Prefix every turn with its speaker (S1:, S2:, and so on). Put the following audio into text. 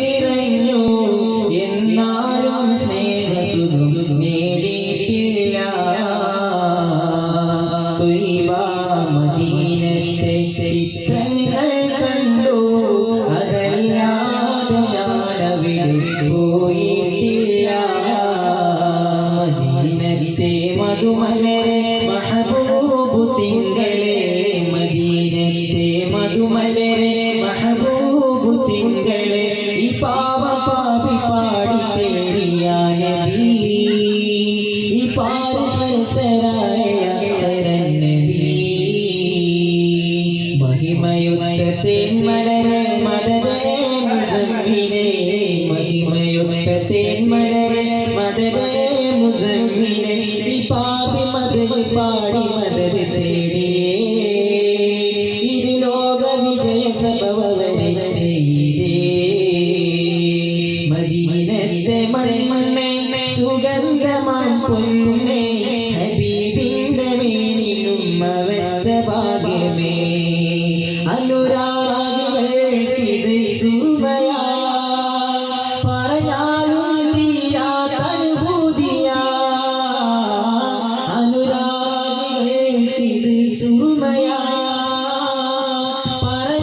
S1: നിറഞ്ഞു. മധുമലരെ മഹബൂബു തിങ്കൾ മധുമലരെ മഹബൂബു തിങ്കളെ ഈ പാവ പാപി പാടി തേടിയാനബി ഈ പാരസ്വരരായ നബി. മഹിമയുദ്ധ തേന്മലരെ മദരേ മുസമ്മിനെ മഹിമയുത്ത തേന്മലരെ മദരേ മുസമ്മിനെ ഈ പാപി മദത് പാടി മദത് മദീനത്തെ മൺമണ്ണെ സുഗന്ധമാൻ പൊന്നെ ഹബീബിന്റെ മേനിലും വെച്ച ഭാഗ്യമേ. അനുര